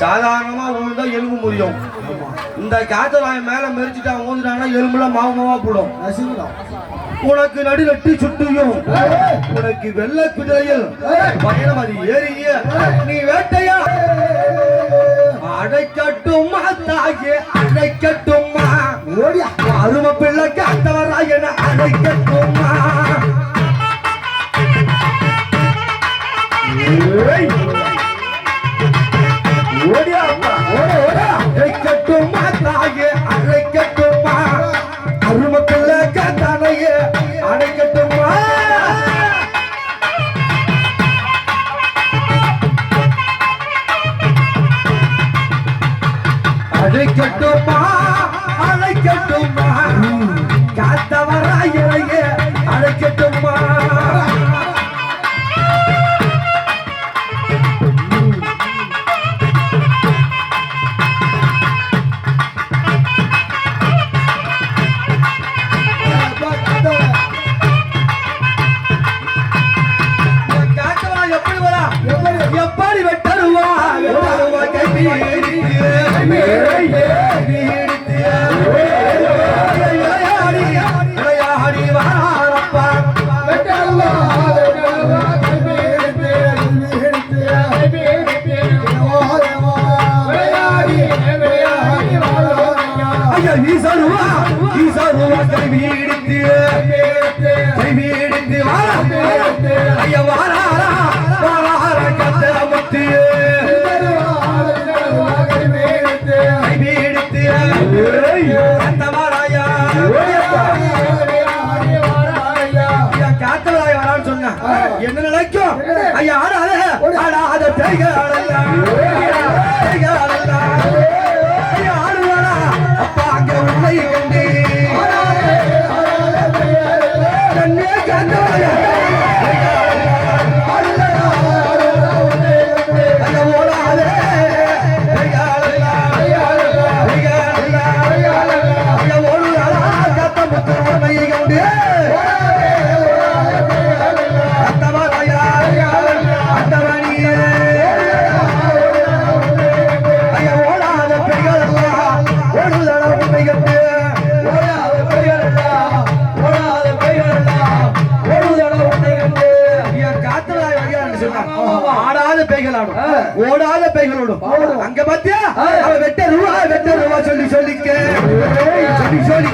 சாதாரணமா ஊழ்ந்தா எலும்பு முறியும். இந்த காத்தலாய மேல மெரிச்சிட்டு ஊந்துட்டாங்கன்னா எலும்புல மாவு மாவா போடும். உனக்கு நடுநட்டு சுட்டியும். உனக்கு வெள்ள குதிரையில் பயணம் அது ஏறிய. நீ வேட்டையா? அடைக்கட்டுமா தாயே அடைக்கட்டுமா அரும பிள்ளை காத்தவரா என அடைக்கட்டுமா ஏய், அழைக்கட்டுமா? அழைக்கட்டுமா? காத்தவராயே என்ன நினைக்கும்? ஐயா ஆடாத ஆடாத பேய்கள் ஆடலாம். சொன்னா. ஆடாத பெய்கள் ஆடும் ஓடாத பெய்கள் ஓடும் அங்க பாத்தியா? வெட்ட ரூபா வெட்ட ரூபா சொல்லி சொல்லிக்க. சொல்லி சொல்லி.